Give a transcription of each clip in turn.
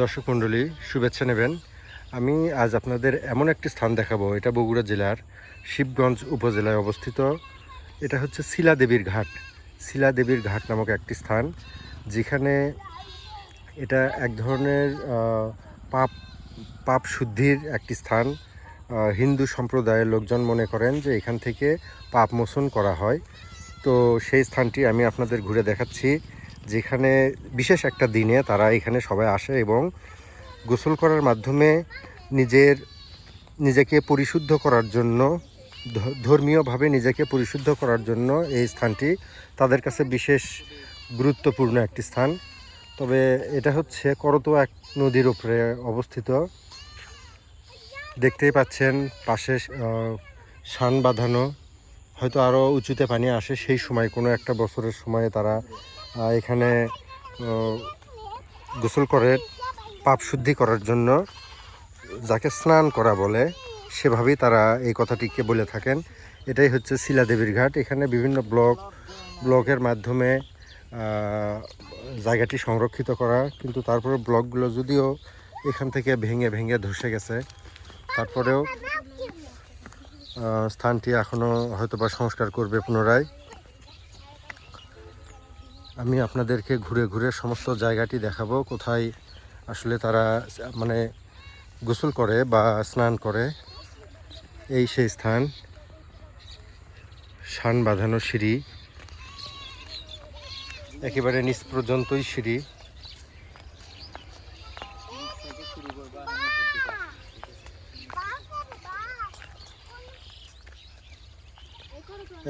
দর্শক মণ্ডলী, শুভেচ্ছা নেবেন। আমি আজ আপনাদের এমন একটি স্থান দেখাবো, এটা বগুড়া জেলার শিবগঞ্জ উপজেলায় অবস্থিত। এটা হচ্ছে শিলা দেবীর ঘাট। শিলা দেবীর ঘাট নামক একটি স্থান, যেখানে এটা এক ধরনের পাপ পাপ শুদ্ধির একটি স্থান। হিন্দু সম্প্রদায়ের লোকজন মনে করেন যে এখান থেকে পাপ মোচন করা হয়। তো সেই স্থানটি আমি আপনাদের ঘুরে দেখাচ্ছি। যেখানে বিশেষ একটা দিনে তারা এখানে সবাই আসে এবং গোসল করার মাধ্যমে নিজের, নিজেকে পরিশুদ্ধ করার জন্য ধর্মীয়ভাবে নিজেকে পরিশুদ্ধ করার জন্য এই স্থানটি তাদের কাছে বিশেষ গুরুত্বপূর্ণ একটি স্থান। তবে এটা হচ্ছে করতো এক নদীর উপরে অবস্থিত। দেখতেই পাচ্ছেন পাশে শান বাঁধানো। হয়তো আরও উঁচুতে পানি আসে, সেই সময়, কোনো একটা বছরের সময়ে তারা এখানে গোসল করে, পাপ শুদ্ধি করার জন্য যাকে স্নান করা বলে, সেভাবেই তারা এই কথাটিকে বলে থাকেন। এটাই হচ্ছে শিলাদেবীর ঘাট। এখানে বিভিন্ন ব্লক, ব্লকের মাধ্যমে জায়গাটি সংরক্ষিত করা, কিন্তু তারপরে ব্লকগুলো যদিও এখান থেকে ভেঙে ভেঙে ধসে গেছে, তারপরেও স্থানটি এখনও হয়তো বা সংস্কার করবে পুনরায়। আমি আপনাদেরকে ঘুরে ঘুরে সমস্ত জায়গাটি দেখাবো, কোথায় আসলে তারা মানে গোসল করে বা স্নান করে। এই সেই স্থান, শান বাঁধানো সিঁড়ি। একেবারে নিচ পর্যন্তই সিঁড়ি।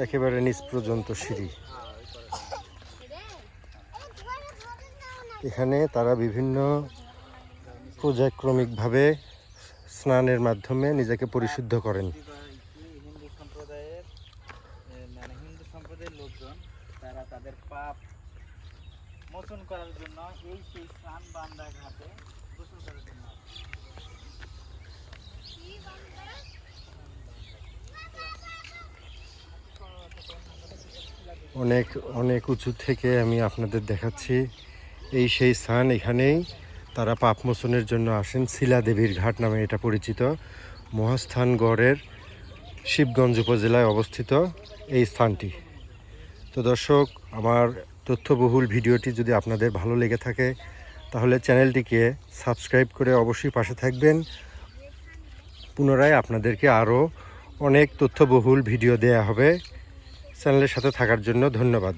একেবারে নিচ পর্যন্ত সিঁড়ি। এখানে তারা বিভিন্ন পর্যায়ক্রমিকভাবে স্নানের মাধ্যমে নিজেকে পরিশুদ্ধ করেন। মোচন করার জন্য এই সেই স্নান বান্দা ঘাটে গোসল করার জন্য অনেক অনেক উঁচু থেকে আমি আপনাদের দেখাচ্ছি। এই সেই স্থান এখানেই। তারা পাপ মোচনের জন্য আসেন। শিলা দেবীর ঘাট নামে এটা পরিচিত। মহাস্থানগড়ের শিবগঞ্জ উপজেলায় অবস্থিত এই স্থানটি। তো দর্শক, আমার তথ্যবহুল ভিডিওটি যদি আপনাদের ভালো লেগে থাকে, তাহলে চ্যানেলটিকে সাবস্ক্রাইব করে অবশ্যই পাশে থাকবেন। পুনরায় আপনাদেরকে আরও অনেক তথ্যবহুল ভিডিও দেয়া হবে। চ্যানেলের সাথে থাকার জন্য ধন্যবাদ।